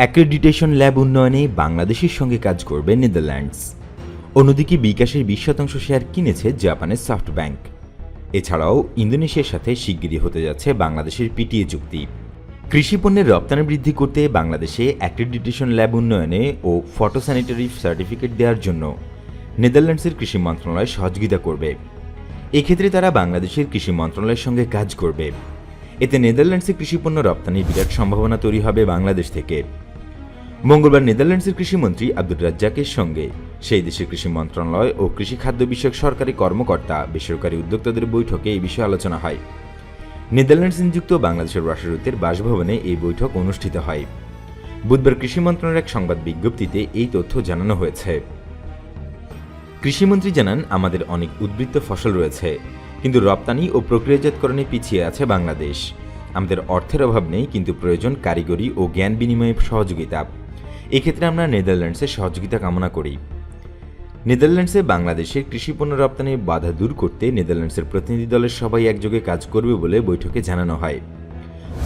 Accreditation lab উন্নয়নে বাংলাদেশের সঙ্গে কাজ করবে নেদারল্যান্ডস অন্যদিকে বিকাশের বিশ শতাংশ শেয়ার কিনেছে জাপানের সফট ব্যাংক এছাড়াও ইন্দোনেশিয়ার সাথে শিগগিরই হতে যাচ্ছে বাংলাদেশের পিটিএ চুক্তি। কৃষি পণ্যের রপ্তানি বৃদ্ধি করতে বাংলাদেশে অ্যাক্রেডিটেশন ল্যাব উন্নয়নে ও ফটোস্যানিটারি সার্টিফিকেট দেওয়ার জন্য নেদারল্যান্ডসের কৃষি মন্ত্রণালয় সহযোগিতা করবে। এক্ষেত্রে তারা বাংলাদেশের কৃষি মন্ত্রণালয়ের সঙ্গে কাজ করবে। এতে নেদারল্যান্ডসে কৃষিপণ্য রপ্তানির বিরাট সম্ভাবনা তৈরি হবে বাংলাদেশ থেকে। মঙ্গলবার নেদারল্যান্ডসের কৃষিমন্ত্রী আব্দুল রাজ্জাকের সঙ্গে। সেই দেশের কৃষি মন্ত্রণালয় ও কৃষি খাদ্য বিষয়ক সরকারি কর্মকর্তা, বেসরকারি উদ্যোক্তাদের বৈঠকে এই বিষয়ে আলোচনা হয়। নেদারল্যান্ডস নিযুক্ত বাংলাদেশের রাষ্ট্রদূতের বাসভবনে এই বৈঠক অনুষ্ঠিত হয়। বুধবার কৃষি মন্ত্রণালয়ের এক সংবাদ বিজ্ঞপ্তিতে এই তথ্য জানানো হয়েছে। কৃষিমন্ত্রী জানান, আমাদের অনেক উদ্বৃত্ত ফসল রয়েছে, কিন্তু রপ্তানি ও প্রক্রিয়াজাতকরণে পিছিয়ে আছে বাংলাদেশ। আমাদের অর্থের অভাব নেই, কিন্তু প্রয়োজন কারিগরি ও জ্ঞান বিনিময়ে সহযোগিতা। এক্ষেত্রে আমরা নেদারল্যান্ডসের সহযোগিতা কামনা করি। নেদারল্যান্ডসে বাংলাদেশের কৃষি পণ্য রপ্তানির বাধা দূর করতে নেদারল্যান্ডসের প্রতিনিধি দলের সবাই একযোগে কাজ করবে বলে বৈঠকে জানানো হয়।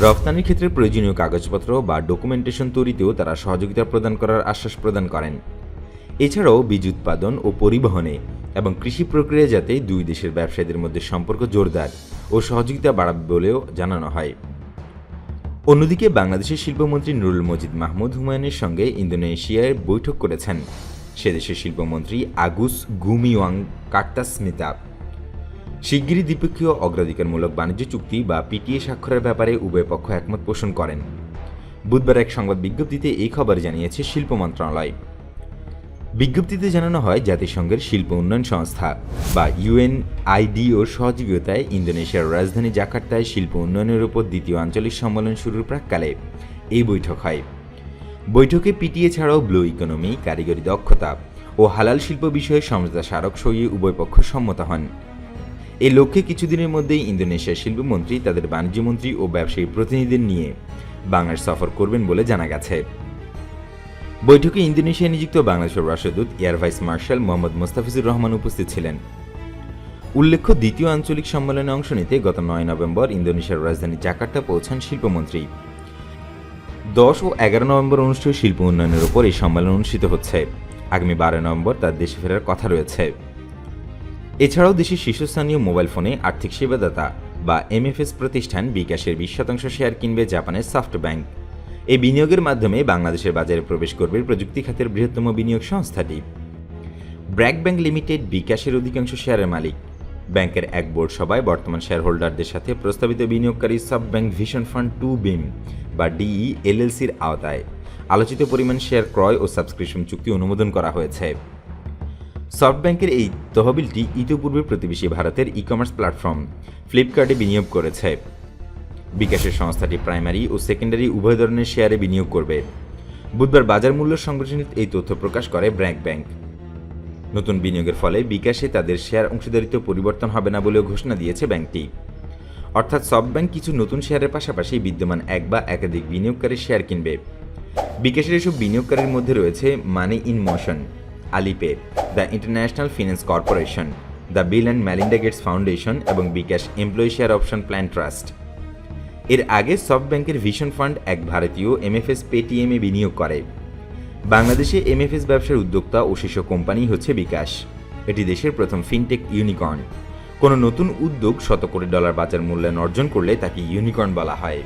রপ্তানির ক্ষেত্রে প্রয়োজনীয় কাগজপত্র বা ডকুমেন্টেশন তৈরিতেও তারা সহযোগিতা প্রদান করার আশ্বাস প্রদান করেন। এছাড়াও বীজ উৎপাদন ও পরিবহনে এবং কৃষি প্রক্রিয়া যাতে দুই দেশের ব্যবসায়ীদের মধ্যে সম্পর্ক জোরদার ও সহযোগিতা বাড়াবে বলেও জানানো হয়। অন্যদিকে বাংলাদেশের শিল্পমন্ত্রী নুরুল মজিদ মাহমুদ হুমায়ুনের সঙ্গে ইন্দোনেশিয়ায় বৈঠক করেছেন। সে দেশের শিল্পমন্ত্রী আগুস গুমিওয়াং কার্তাসমিতা শিগগিরই দ্বিপক্ষীয় অগ্রাধিকারমূলক বাণিজ্য চুক্তি বা পিটিএ স্বাক্ষরের ব্যাপারে উভয় পক্ষ একমত পোষণ করেন। বুধবার এক সংবাদ বিজ্ঞপ্তিতে এই খবর জানিয়েছে শিল্প মন্ত্রণালয়। বিজ্ঞপ্তিতে জানানো হয় জাতিসংঘের শিল্প উন্নয়ন সংস্থা বা ইউএনআইডিওর সহযোগিতায় ইন্দোনেশিয়ার রাজধানী জাকার্তায় শিল্প উন্নয়নের উপর দ্বিতীয় আঞ্চলিক সম্মেলন শুরুর প্রাককালে এই বৈঠক হয়। বৈঠকে পিটিএ ছাড়াও ব্লু ইকোনমি, কারিগরি দক্ষতা ও হালাল শিল্প বিষয়ে সমঝোতা স্মারক সইয়ে উভয় পক্ষ সম্মত হন। এই লক্ষ্যে কিছুদিনের মধ্যেই ইন্দোনেশিয়ার শিল্পমন্ত্রী, তাদের বাণিজ্যমন্ত্রী ও ব্যবসায়ী প্রতিনিধিদের নিয়ে বাংলাদেশ সফর করবেন বলে জানা গেছে। বৈঠকে ইন্দোনেশিয়া নিযুক্ত বাংলাদেশের রাষ্ট্রদূত, air vice marshal Mohammad Mostafizur Rahman উপস্থিত ছিলেন। উল্লেখ্য, দ্বিতীয় আঞ্চলিক সম্মেলনে অংশ নিতে গত নয় নভেম্বর ইন্দোনেশিয়ার রাজধানী জাকার্তা পৌঁছান শিল্পমন্ত্রী। দশ ও এগারো নভেম্বর অনুষ্ঠিত শিল্প উন্নয়নের উপর এই সম্মেলন অনুষ্ঠিত হচ্ছে। আগামী বারো নভেম্বর তার দেশে ফেরার কথা রয়েছে। এছাড়াও দেশের শীর্ষস্থানীয় মোবাইল ফোনে আর্থিক সেবাদাতা বা এমএফএস প্রতিষ্ঠান বিকাশের বিশ শতাংশ শেয়ার কিনবে জাপানের সফট ব্যাংক এই বিনিয়োগের মাধ্যমে বাংলাদেশের বাজারে প্রবেশ করবে প্রযুক্তি খাতের বৃহত্তম বিনিয়োগ সংস্থাটি। ব্র্যাক ব্যাংক লিমিটেড বিকাশের অধিকাংশ শেয়ারের মালিক। ব্যাংকের এক বোর্ড সভায় বর্তমান শেয়ার হোল্ডারদের সাথে প্রস্তাবিত বিনিয়োগকারী SoftBank Vision Fund two বিম, বা ডিই, এলএলসির আওতায়। আলোচিত পরিমাণ শেয়ার ক্রয় ও সাবস্ক্রিপশন চুক্তি অনুমোদন করা হয়েছে। সফট ব্যাংকের এই তহবিলটি ইতিপূর্বে প্রতিবেশী ভারতের ই কমার্স প্ল্যাটফর্ম, ফ্লিপকার্টে বিনিয়োগ করেছে। বিকাশের সংস্থাটি প্রাইমারি ও সেকেন্ডারি উভয় ধরনের শেয়ারে বিনিয়োগ করবে। বুধবার বাজার মূল্য সংগঠনের এই তথ্য প্রকাশ করে ব্র্যাক ব্যাংক। নতুন বিনিয়োগের ফলে বিকাশে তাদের শেয়ার অংশীদারিত্ব পরিবর্তন হবে না বলেও ঘোষণা দিয়েছে ব্যাংকটি। অর্থাৎ সব ব্যাংক কিছু নতুন শেয়ারের পাশাপাশি বিদ্যমান এক বা একাধিক বিনিয়োগকারী শেয়ার কিনবে। বিকাশের এসব বিনিয়োগকারীর মধ্যে রয়েছে Money In Motion, Alipay, the International Finance Corporation, the Bill and Melinda Gates Foundation এবং bKash employee share option plan trust. এর আগে সফট ব্যাংকের ভিশন ফান্ড এক ভারতীয় এমএফএস পেটিএমে বিনিয়োগ করে। বাংলাদেশে এমএফএস ব্যবসার উদ্যোক্তা ও শীর্ষ কোম্পানি হচ্ছে বিকাশ। এটি দেশের প্রথম ফিনটেক ইউনিকর্ন। কোনো নতুন উদ্যোগ শত কোটি ডলার বাজার মূল্যায়ন অর্জন করলে তাকে ইউনিকর্ন বলা হয়।